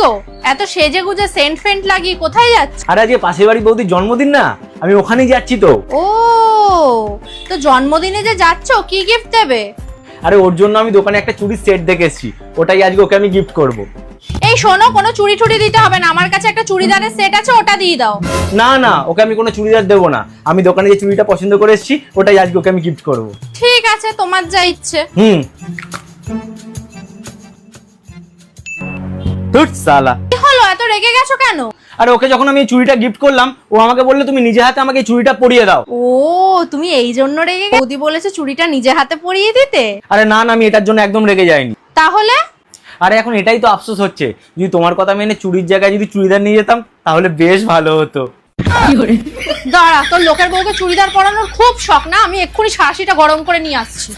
গো? এত সেজে গুজে সেন্ট ফেন্ট লাগিয়ে কোথায় যাচ্ছ? আর আজকে পাশের বাড়ির বৌদির জন্মদিন না? আমি ওখানেই যাচ্ছি তো। ও তো জন্মদিনে যে যাচ্ছ কি গিফট দেবে? আরে ওর জন্য আমি দোকানে একটা চুড়ির সেট দেখেছি ওটাই আজকে ওকে আমি গিফট করব। এই শোনো কোনো চুড়ি টুড়ি দিতে হবে না। আমার কাছে একটা চুড়িদারের সেট আছে ওটা দিয়ে দাও। না না ওকে আমি কোনো চুড়িদার দেবো না। আমি দোকানে যে চুড়িটা পছন্দ করে এসেছি ওটাই আজকে ওকে আমি গিফট করব। ঠিক আছে তোমার যা ইচ্ছে। হুম। ধুৎ সালা। কি হলো? এত রেগে গেছো কেন? আর ওকে যখন আমি এই চুড়িটা গিফট করলাম ও আমাকে বলল তুমি নিজে হাতে আমাকে এই চুড়িটা পরিয়ে দাও। ও তুমি এই জন্য রেগে গেছো? বৌদি বলেছে চুড়িটা নিজে হাতে পরিয়ে দিতে? আরে না না আমি এটার জন্য একদম রেগে যাইনি। তাহলে? আরে এখন এটাই তো আফসোস হচ্ছে। যদি তোমার কথা মেনে চুরির জায়গায় যদি চুড়িদার নিয়ে যেতাম তাহলে বেশ ভালো হতো। দাঁড়া তোর লোকের বউকে চুড়িদার পরানোর খুব শখ না? আমি এক্ষুনি সারাশিটা গরম করে নিয়ে আসছি।